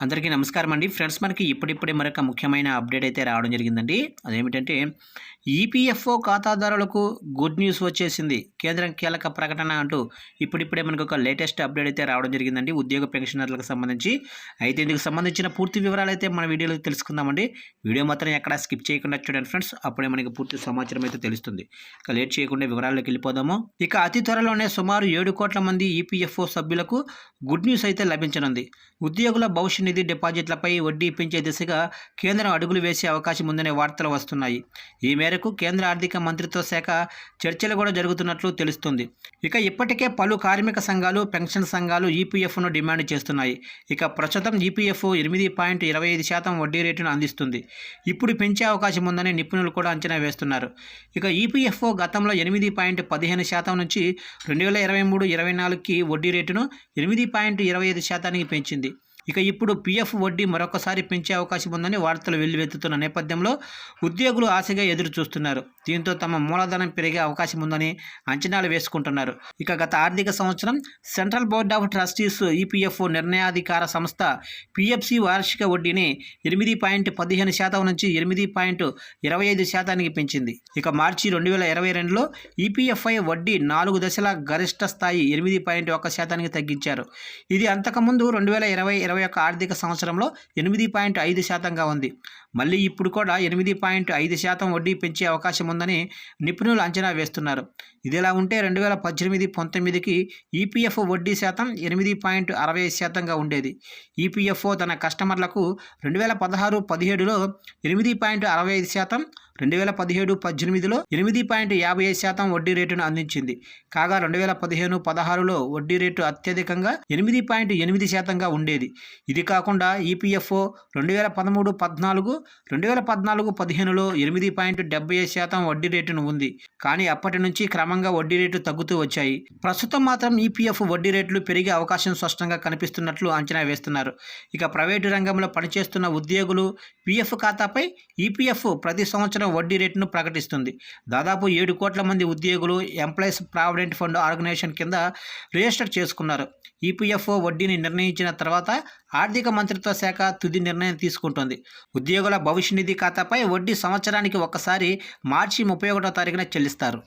అందరికీ నమస్కారం అండి ఫ్రెండ్స్ మనకి ఇప్పుడిప్పుడే మరొక ముఖ్యమైన అప్డేట్ అయితే రావడం జరిగిందండి. అదేమిటంటే ఈపీఎఫ్ఓ ఖాతాదారులకు గుడ్ న్యూస్ వచ్చేసింది. కేంద్రం కీలక ప్రకటన అంటూ ఇప్పుడిప్పుడే మనకు ఒక లేటెస్ట్ అప్డేట్ అయితే రావడం జరిగిందండి. ఉద్యోగ పెన్షనర్లకు సంబంధించి. అయితే ఇందుకు సంబంధించిన పూర్తి వివరాలు అయితే మన వీడియోలో తెలుసుకుందామండి. వీడియో మాత్రం ఎక్కడ స్కిప్ చేయకుండా చూడండి ఫ్రెండ్స్. అప్పుడే మనకి పూర్తి సమాచారం అయితే తెలుస్తుంది. ఇక లేట్ చేయకుండా వివరాల్లోకి వెళ్ళిపోదాము. ఇక అతి త్వరలోనే సుమారు ఏడు కోట్ల మంది ఈపీఎఫ్ఓ సభ్యులకు గుడ్ న్యూస్ అయితే లభించనుంది. ఉద్యోగుల భవిష్య నిధి డిపాజిట్లపై వడ్డీ పెంచే దిశగా కేంద్రం అడుగులు వేసే అవకాశం ఉందనే వార్తలు వస్తున్నాయి. ఈ మేరకు కేంద్ర ఆర్థిక మంత్రిత్వ శాఖ చర్చలు కూడా జరుగుతున్నట్లు తెలుస్తుంది. ఇక ఇప్పటికే పలు కార్మిక సంఘాలు పెన్షన్ సంఘాలు ఈపీఎఫ్ను డిమాండ్ చేస్తున్నాయి. ఇక ప్రస్తుతం ఈపీఎఫ్ ఎనిమిది పాయింట్ ఇరవై ఐదు శాతం వడ్డీ రేటును అందిస్తుంది. ఇప్పుడు పెంచే అవకాశం ఉందని నిపుణులు కూడా అంచనా వేస్తున్నారు. ఇక ఈపీఎఫ్ఓ గతంలో ఎనిమిది పాయింట్ పదిహేను శాతం నుంచి రెండు వేల ఇరవై మూడు ఇరవై నాలుగుకి వడ్డీ రేటును ఎనిమిది పాయింట్ ఇరవై ఐదు శాతానికి పెంచింది. ఇక ఇప్పుడు పీఎఫ్ వడ్డీ మరొకసారి పెంచే అవకాశం ఉందని వార్తలు వెల్లువెత్తుతున్న నేపథ్యంలో ఉద్యోగులు ఆశగా ఎదురు చూస్తున్నారు దీంతో తమ మూలధనం పెరిగే అవకాశం ఉందని అంచనాలు వేసుకుంటున్నారు. ఇక గత ఆర్థిక సంవత్సరం central board of trustees EPF నిర్ణయాధికార సంస్థ పిఎఫ్సి వార్షిక వడ్డీని ఎనిమిది పాయింట్ పదిహేను శాతం నుంచి ఎనిమిది పాయింట్ ఇరవై ఐదు శాతానికి పెంచింది. ఇక మార్చి రెండు వేల ఇరవై రెండులో ఈపీఎఫ్ఐ వడ్డీ నాలుగు దశల గరిష్ట స్థాయి ఎనిమిది పాయింట్ ఒక శాతానికి తగ్గించారు. ఇది అంతకుముందు రెండు వేల ఇరవై ఇరవై ఒక ఆర్థిక సంవత్సరంలో ఎనిమిది పాయింట్ ఐదు శాతంగా ఉంది. మళ్ళీ ఇప్పుడు కూడా ఎనిమిది పాయింట్ ఐదు శాతం వడ్డీ పెంచే అవకాశం ఉందని నిపుణులు అంచనా వేస్తున్నారు. ఇదిలా ఉంటే రెండు వేల పద్దెనిమిది పంతొమ్మిదికి ఈపీఎఫ్ వడ్డీ శాతం ఎనిమిది పాయింట్ అరవై ఐదు శాతంగా ఉండేది. ఈపీఎఫ్ఓ తన కస్టమర్లకు రెండు వేల పదహారు పదిహేడులో ఎనిమిది పాయింట్ అరవై ఐదు శాతం రెండు వేల పదిహేడు పద్దెనిమిదిలో ఎనిమిది పాయింట్ యాభై ఐదు శాతం వడ్డీ రేటును అందించింది. కాగా రెండు వేల పదిహేను పదహారులో వడ్డీ రేటు అత్యధికంగా ఎనిమిది పాయింట్ ఎనిమిది శాతంగా ఉండేది. ఇది కాకుండా ఈపీఎఫ్ఓ రెండు వేల పదమూడు పద్నాలుగు రెండు వేల పద్నాలుగు పదిహేనులో ఎనిమిది పాయింట్ డెబ్బై ఐదు శాతం వడ్డీ రేటును ఉంది. కానీ అప్పటి నుంచి క్రమంగా వడ్డీ రేటు తగ్గుతూ వచ్చాయి. ప్రస్తుతం మాత్రం ఈపీఎఫ్ వడ్డీ రేట్లు పెరిగే అవకాశం స్పష్టంగా కనిపిస్తున్నట్లు అంచనా వేస్తున్నారు. ఇక ప్రైవేటు రంగంలో పనిచేస్తున్న ఉద్యోగులు పీఎఫ్ ఖాతాపై ఈపీఎఫ్ ప్రతి సంవత్సరం వడ్డీ రేటును ప్రకటిస్తుంది. దాదాపు ఏడు కోట్ల మంది ఉద్యోగులు ఎంప్లాయీస్ ప్రావిడెంట్ ఫండ్ ఆర్గనైజేషన్ కింద రిజిస్టర్ చేసుకున్నారు. ఈపీఎఫ్ఓ వడ్డీని నిర్ణయించిన తర్వాత ఆర్థిక మంత్రిత్వ శాఖ తుది నిర్ణయం తీసుకుంటుంది. ఉద్యోగుల భవిష్య నిధి ఖాతాపై వడ్డీ సంవత్సరానికి ఒక్కసారి మార్చి ముప్పై ఒకటో తారీఖున చెల్లిస్తారు.